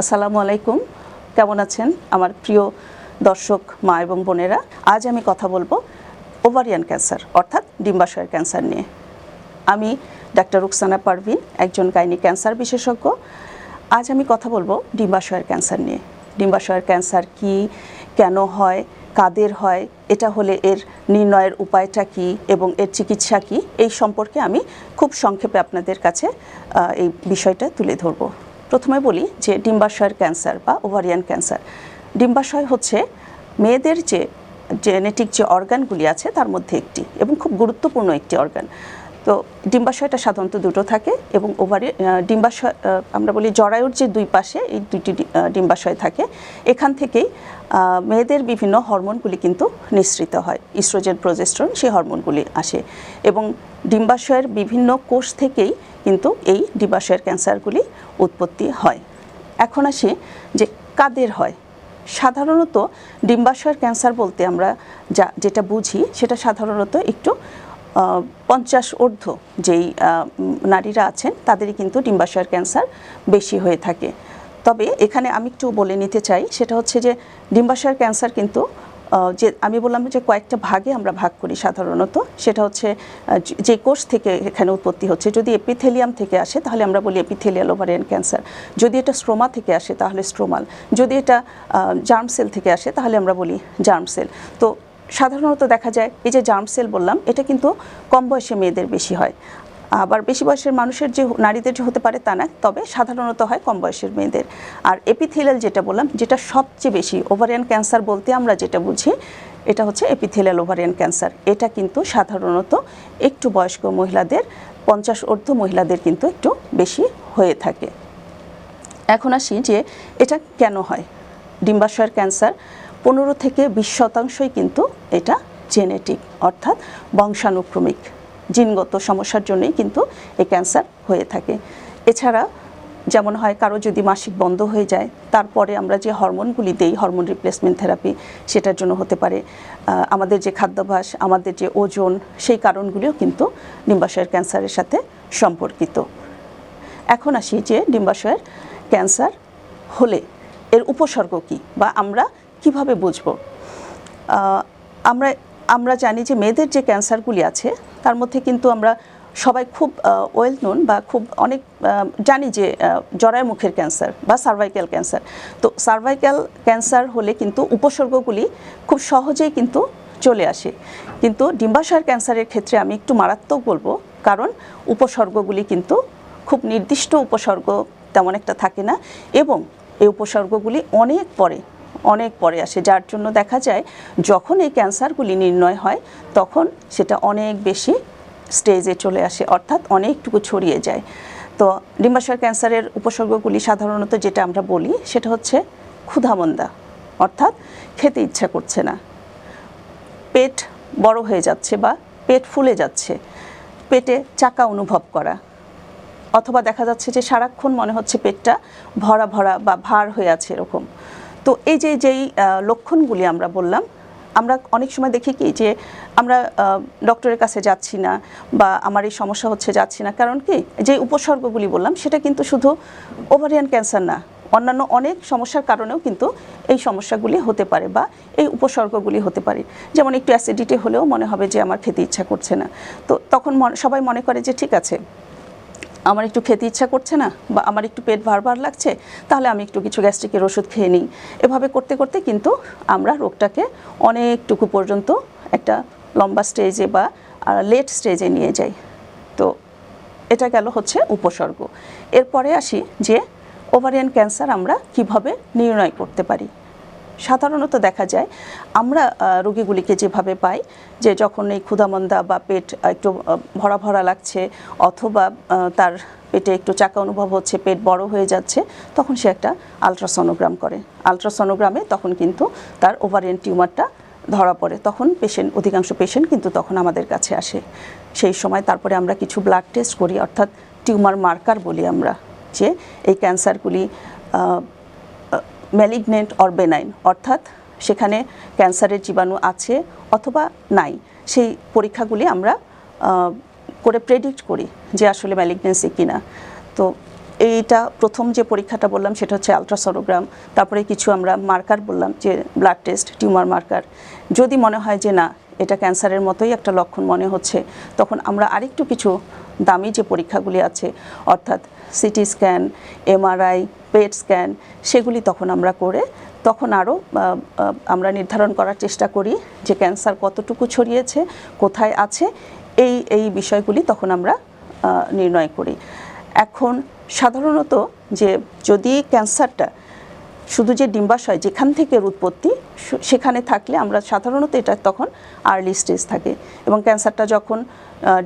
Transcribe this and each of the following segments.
আসসালামু আলাইকুম। কেমন আছেন আমার প্রিয় দর্শক মা এবং বোনেরা? আজ আমি কথা বলব ওভারিয়ান ক্যান্সার, অর্থাৎ ডিম্বাশয়ের ক্যান্সার নিয়ে। আমি ডাক্তার রুকসানা পারভিন, একজন গাইনি ক্যান্সার বিশেষজ্ঞ। আজ আমি কথা বলব ডিম্বাশয়ের ক্যান্সার নিয়ে। ডিম্বাশয়ের ক্যান্সার কি, কেন হয়, কাদের হয়, এটা হলে এর নির্ণয়ের উপায়টা কি এবং এর চিকিৎসা কি, এই সম্পর্কে আমি খুব সংক্ষেপে আপনাদের কাছে এই বিষয়টা তুলে ধরব। প্রথমে বলি যে ডিম্বাশয়ের ক্যান্সার বা ওভারিয়ান ক্যান্সার। ডিম্বাশয় হচ্ছে মেয়েদের যে জেনেটিক যে অর্গানগুলি আছে তার মধ্যে একটি এবং খুব গুরুত্বপূর্ণ একটি অর্গান। তো ডিম্বাশয়টা সাধারণত দুটো থাকে এবং ওভারি ডিম্বাশয় আমরা বলি জরায়ুর যে দুই পাশে এই দুইটি ডিম্বাশয় থাকে। এখান থেকেই মেয়েদের বিভিন্ন হরমোনগুলি কিন্তু নিঃসৃত হয়। ইস্ট্রোজেন, প্রজেস্ট্রন সেই হরমোনগুলি আসে এবং ডিম্বাশয়ের বিভিন্ন কোষ থেকেই কিন্তু এই ডিম্বাশয়ের ক্যান্সারগুলি উৎপত্তি হয়। এখন আসি যে কাদের হয়। সাধারণত ডিম্বাশয়ের ক্যান্সার বলতে আমরা যা, যেটা বুঝি, সেটা সাধারণত একটু পঞ্চাশ ঊর্ধ্ব যেই নারীরা আছেন, তাদেরই কিন্তু ডিম্বাশয়ের ক্যান্সার বেশি হয়ে থাকে। তবে এখানে আমি একটু বলে নিতে চাই, সেটা হচ্ছে যে ডিম্বাশয়ের ক্যান্সার কিন্তু যে আমি বললাম যে কয়েকটা ভাগে আমরা ভাগ করি সাধারণত। সেটা হচ্ছে যে- কোষ থেকে এখানে উৎপত্তি হচ্ছে। যদি এপিথেলিয়াম থেকে আসে, তাহলে আমরা বলি এপিথেলিয়াল ওভারিয়ান ক্যান্সার যদি এটা স্ট্রোমা থেকে আসে, তাহলে স্ট্রোমাল যদি এটা জার্ম সেল থেকে আসে, তাহলে আমরা বলি জার্ম সেল তো সাধারণত দেখা যায়, এই যে জার্ম সেল বললাম, এটা কিন্তু কম বয়সে মেয়েদের বেশি হয়। আবার বেশি বয়সের মানুষের যে নারীদের যে হতে পারে তা না, তবে সাধারণত হয় কম বয়সের মেয়েদের। আর এপিথেলিয়াল যেটা বললাম, যেটা সবচেয়ে বেশি ওভারিয়ান ক্যান্সার বলতে আমরা যেটা বুঝি, এটা হচ্ছে এপিথেলিয়াল ওভারিয়ান ক্যান্সার এটা কিন্তু সাধারণত একটু বয়স্ক মহিলাদের, পঞ্চাশ ঊর্ধ্ব মহিলাদের কিন্তু একটু বেশি হয়ে থাকে। এখন আসি যে এটা কেন হয়? ডিম্বাশয়ের ক্যান্সার, পনেরো থেকে বিশ শতাংশই কিন্তু এটা জেনেটিক, অর্থাৎ বংশানুক্রমিক। জিনগত সমস্যার জন্যই কিন্তু এই ক্যান্সার হয়ে থাকে। এছাড়া যেমন হয় কারও যদি মাসিক বন্ধ হয়ে যায়, তারপরে আমরা যে হরমোনগুলি দেই, হরমোন রিপ্লেসমেন্ট থেরাপি, সেটার জন্য হতে পারে। আমাদের যে খাদ্যাভ্যাস, আমাদের যে ওজন, সেই কারণগুলিও কিন্তু ডিম্বাশয়ের ক্যান্সারের সাথে সম্পর্কিত। এখন আসি যে ডিম্বাশয়ের ক্যান্সার হলে এর উপসর্গ কি বা আমরা কীভাবে বুঝব? আমরা আমরা জানি যে মেয়েদের যে ক্যান্সারগুলি আছে, তার মধ্যে কিন্তু আমরা সবাই খুব ওয়েল নোন বা খুব অনেক জানি যে জরায় মুখের ক্যান্সার বা সার্ভাইক্যাল ক্যান্সার তো সার্ভাইক্যাল ক্যান্সার হলে কিন্তু উপসর্গগুলি খুব সহজেই কিন্তু চলে আসে। কিন্তু ডিম্বাশয়ের ক্যান্সারের ক্ষেত্রে আমি একটু মারাত্মক বলব, কারণ উপসর্গগুলি কিন্তু খুব নির্দিষ্ট উপসর্গ তেমন একটা থাকে না এবং এই উপসর্গগুলি অনেক পরে অনেক পরে আসে। যার জন্য দেখা যায়, যখন এই ক্যান্সারগুলি নির্ণয় হয়, তখন সেটা অনেক বেশি স্টেজে চলে আসে, অর্থাৎ অনেকটুকু ছড়িয়ে যায়। তো ডিম্বাশয় ক্যান্সারের উপসর্গগুলি সাধারণত যেটা আমরা বলি, সেটা হচ্ছে ক্ষুধামন্দা, অর্থাৎ খেতে ইচ্ছা করছে না। পেট বড় হয়ে যাচ্ছে বা পেট ফুলে যাচ্ছে, পেটে চাকা অনুভব করা, অথবা দেখা যাচ্ছে যে সারাক্ষণ মনে হচ্ছে পেটটা ভরা ভরা বা ভার হয়ে আছে এরকম। তো এই যে, যেই লক্ষণগুলি আমরা বললাম, আমরা অনেক সময় দেখি কি যে, আমরা ডক্টরের কাছে যাচ্ছি না বা আমার এই সমস্যা হচ্ছে যাচ্ছি না। কারণ কি, যে উপসর্গগুলি বললাম, সেটা কিন্তু শুধু ওভারিয়ান ক্যান্সার না, অন্যান্য অনেক সমস্যার কারণেও কিন্তু এই সমস্যাগুলি হতে পারে বা এই উপসর্গগুলি হতে পারে। যেমন একটু অ্যাসিডিটি হলেও মনে হবে যে, আমার খেতে ইচ্ছা করছে না। তো তখন সবাই মনে করে যে, ঠিক আছে আমার একটু খেতে ইচ্ছা করছে না বা আমার একটু পেট ভার লাগছে, তাহলে আমি একটু কিছু গ্যাস্ট্রিকের ওষুধ খেয়ে নিই। এভাবে করতে করতে কিন্তু আমরা রোগটাকে অনেকটুকু পর্যন্ত একটা লম্বা স্টেজে বা লেট স্টেজে নিয়ে যাই। তো এটা গেল হচ্ছে উপসর্গ। এরপরে আসি যে ওভারিয়ান ক্যান্সার আমরা কীভাবে নির্ণয় করতে পারি? সাধারণত দেখা যায়, আমরা রোগীগুলিকে যেভাবে পাই, যে যখন এই ক্ষুধামন্দা বা পেট একটু ভরা ভরা লাগছে, অথবা তার পেটে একটু চাকা অনুভব হচ্ছে, পেট বড় হয়ে যাচ্ছে, তখন সে একটা আলট্রাসনোগ্রাম করে। আলট্রাসনোগ্রামে তখন কিন্তু তার ওভারিয়ান টিউমারটা ধরা পড়ে। তখন পেশেন্ট অধিকাংশ পেশেন্ট কিন্তু তখন আমাদের কাছে আসে। সেই সময় তারপরে আমরা কিছু ব্লাড টেস্ট করি, অর্থাৎ টিউমার মার্কার বলি আমরা, যে এই ক্যান্সারগুলি ম্যালিগনেন্ট অর বেনাইন অর্থাৎ সেখানে ক্যান্সারের জীবাণু আছে অথবা নাই। সেই পরীক্ষাগুলি আমরা করে প্রেডিক্ট করি যে আসলে ম্যালিগনেন্সি কিনা। তো এইটা প্রথম যে পরীক্ষাটা বললাম সেটা হচ্ছে আলট্রাসোনোগ্রাম তারপরে কিছু আমরা মার্কার বললাম যে ব্লাড টেস্ট টিউমার মার্কার যদি মনে হয় যে না, এটা ক্যান্সারের মতোই একটা লক্ষণ মনে হচ্ছে, তখন আমরা আরেকটু কিছু দামি যে পরীক্ষাগুলি আছে, অর্থাৎ CT scan, MRI, PET scan, সেগুলি তখন আমরা করে, তখন আরও আমরা নির্ধারণ করার চেষ্টা করি যে ক্যান্সার কতটুকু ছড়িয়েছে, কোথায় আছে, এই এই বিষয়গুলি তখন আমরা নির্ণয় করি। এখন সাধারণত যে যদি ক্যান্সারটা শুধু যে ডিম্বাশয়, যেখান থেকে উৎপত্তি সেখানে থাকলে আমরা সাধারণত এটা তখন আর্লি স্টেজ থাকে। এবং ক্যান্সারটা যখন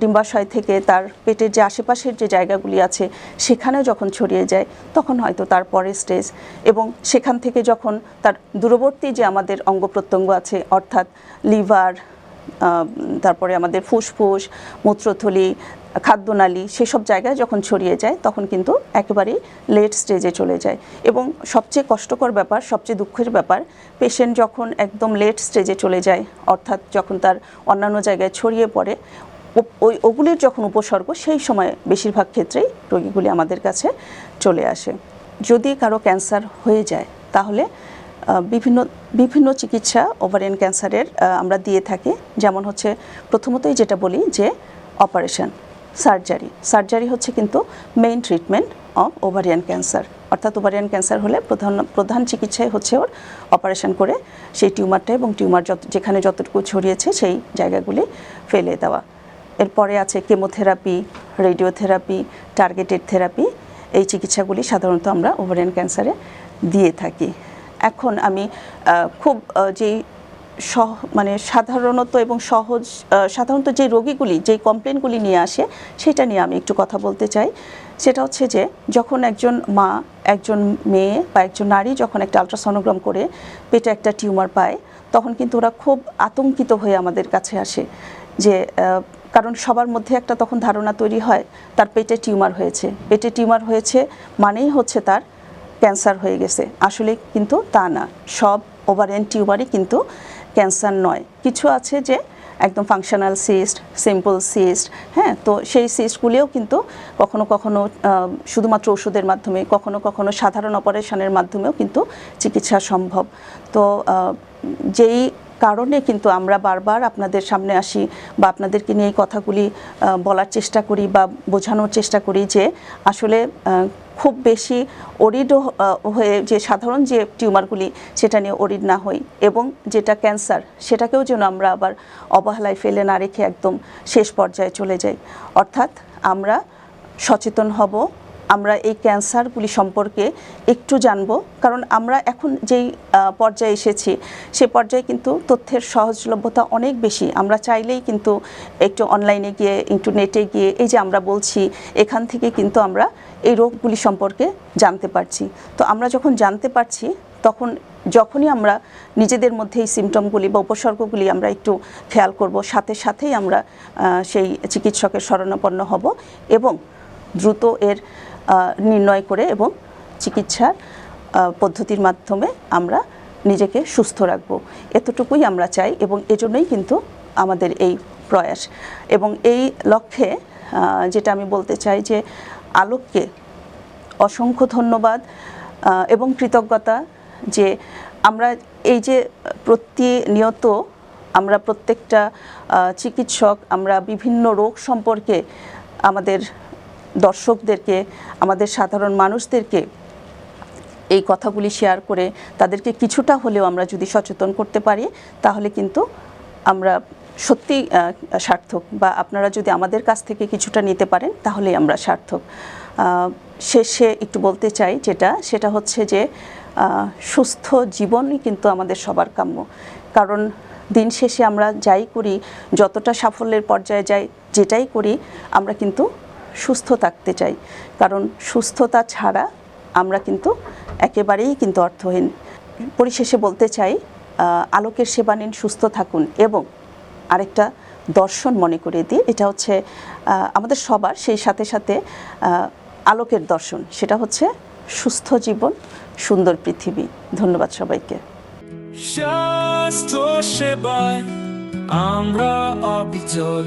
ডিম্বাশয় থেকে তার পেটের যে আশেপাশের যে জায়গাগুলি আছে, সেখানে যখন ছড়িয়ে যায়, তখন হয়তো তার পরের স্টেজ এবং সেখান থেকে যখন তার দূরবর্তী যে আমাদের অঙ্গ প্রত্যঙ্গ আছে, অর্থাৎ লিভার তারপরে আমাদের ফুসফুস, মূত্রথলি, খাদ্যনালী সেসব জায়গায় যখন ছড়িয়ে যায় তখন কিন্তু একেবারেই লেট স্টেজে চলে যায়। এবং সবচেয়ে কষ্টকর ব্যাপার, সবচেয়ে দুঃখের ব্যাপার পেশেন্ট যখন একদম লেট স্টেজে চলে যায়, অর্থাৎ যখন তার অন্যান্য জায়গায় ছড়িয়ে পড়ে ওই ওগুলির যখন উপসর্গ সেই সময় বেশিরভাগ ক্ষেত্রেই রোগীগুলি আমাদের কাছে চলে আসে। যদি কারও ক্যান্সার হয়ে যায়, তাহলে বিভিন্ন বিভিন্ন চিকিৎসা ওভারিয়ান ক্যান্সারের আমরা দিয়ে থাকি। যেমন হচ্ছে প্রথমতই যেটা বলি যে অপারেশন সার্জারি সার্জারি হচ্ছে কিন্তু main treatment of ovarian cancer অর্থাৎ ওভারিয়ান ক্যান্সার হলে প্রধান প্রধান চিকিৎসাই হচ্ছে ওর অপারেশন করে সেই টিউমারটা এবং টিউমার যত, যেখানে যতটুকু ছড়িয়েছে সেই জায়গাগুলি ফেলে দেওয়া। এরপরে আছে কেমোথেরাপি রেডিওথেরাপি টার্গেটেড থেরাপি এই চিকিৎসাগুলি সাধারণত আমরা ওভারিয়ান ক্যান্সারে দিয়ে থাকি। এখন আমি খুব যেই সহ মানে সাধারণত এবং সহজ সাধারণত যে রোগীগুলি, যেই কমপ্লেনগুলি নিয়ে আসে, সেটা নিয়ে আমি একটু কথা বলতে চাই। সেটা হচ্ছে যে, যখন একজন মা, একজন মেয়ে বা একজন নারী যখন একটা আলট্রাসনোগ্রাম করে, পেটে একটা টিউমার পায়, তখন কিন্তু ওরা খুব আতঙ্কিত হয়ে আমাদের কাছে আসে। যে কারণ সবার মধ্যে একটা তখন ধারণা তৈরি হয়, তার পেটে টিউমার হয়েছে। পেটে টিউমার হয়েছে মানেই হচ্ছে তার ক্যান্সার হয়ে গেছে। আসলে কিন্তু তা না। সব ওভারিয়ান টিউমারই কিন্তু ক্যান্সার নয়। কিছু আছে যে একদম ফাংশনাল সিস্ট, সিম্পল সিস্ট হ্যাঁ? তো সেই সিস্টগুলিও কিন্তু কখনো কখনো শুধুমাত্র ওষুধের মাধ্যমে, কখনো কখনো সাধারণ অপারেশনের মাধ্যমেও কিন্তু চিকিৎসা সম্ভব। তো যেই কারণে কিন্তু আমরা বারবার আপনাদের সামনে আসি বা আপনাদেরকে নিয়ে এই কথাগুলি বলার চেষ্টা করি বা বোঝানোর চেষ্টা করি যে আসলে খুব বেশি অরিড হয়ে যে সাধারণ যে টিউমারগুলি সেটা নিয়ে অরিড না হই এবং যেটা ক্যান্সার সেটাকেও যেন আমরা আবার অবহেলায় ফেলে না রেখে একদম শেষ পর্যায়ে চলে যাই। অর্থাৎ আমরা সচেতন হব আমরা এই ক্যান্সারগুলি সম্পর্কে একটু জানব। কারণ আমরা এখন যেই পর্যায়ে এসেছি, সে পর্যায়ে কিন্তু তথ্যের সহজলভ্যতা অনেক বেশি। আমরা চাইলেই কিন্তু একটু অনলাইনে গিয়ে একটু নেটে গিয়ে, এই যে আমরা বলছি, এখান থেকে কিন্তু আমরা এই রোগগুলি সম্পর্কে জানতে পারছি। তো আমরা যখন জানতে পারছি, তখন যখনই আমরা নিজেদের মধ্যে এই সিমটমগুলি বা উপসর্গগুলি আমরা একটু খেয়াল করব, সাথে সাথেই আমরা সেই চিকিৎসকের শরণাপন্ন হব এবং দ্রুত এর নির্ণয় করে এবং চিকিৎসার পদ্ধতির মাধ্যমে আমরা নিজেকে সুস্থ রাখব। এতটুকুই আমরা চাই এবং এজন্যই কিন্তু আমাদের এই প্রয়াস। এবং এই লক্ষ্যে যেটা আমি বলতে চাই যে আলোককে অসংখ্য ধন্যবাদ এবং কৃতজ্ঞতা যে আমরা এই যে প্রতিনিয়ত আমরা প্রত্যেকটা চিকিৎসক, আমরা বিভিন্ন রোগ সম্পর্কে আমাদের দর্শকদেরকে, আমাদের সাধারণ মানুষদেরকে এই কথাগুলি শেয়ার করে তাদেরকে কিছুটা হলেও আমরা যদি সচেতন করতে পারি, তাহলে কিন্তু আমরা সত্যি সার্থক বা আপনারা যদি আমাদের কাছ থেকে কিছুটা নিতে পারেন, তাহলেই আমরা সার্থক। শেষে একটু বলতে চাই যেটা, সেটা হচ্ছে যে সুস্থ জীবনই কিন্তু আমাদের সবার কাম্য। কারণ দিন শেষে আমরা যাই করি, যতটা সাফল্যের পর্যায়ে যাই, যেটাই করি, আমরা কিন্তু সুস্থ থাকতে চাই। কারণ সুস্থতা ছাড়া আমরা কিন্তু একেবারেই কিন্তু অর্থহীন। পরিশেষে বলতে চাই আলোকের সেবা নিন, সুস্থ থাকুন এবং আরেকটা দর্শন মনে করিয়ে দিই, এটা হচ্ছে আমাদের সবার সেই সাথে সাথে আলোকের দর্শন। সেটা হচ্ছে সুস্থ জীবন, সুন্দর পৃথিবী। ধন্যবাদ সবাইকে। স্বাস্থ্য সেবায় আমরা অবিচল।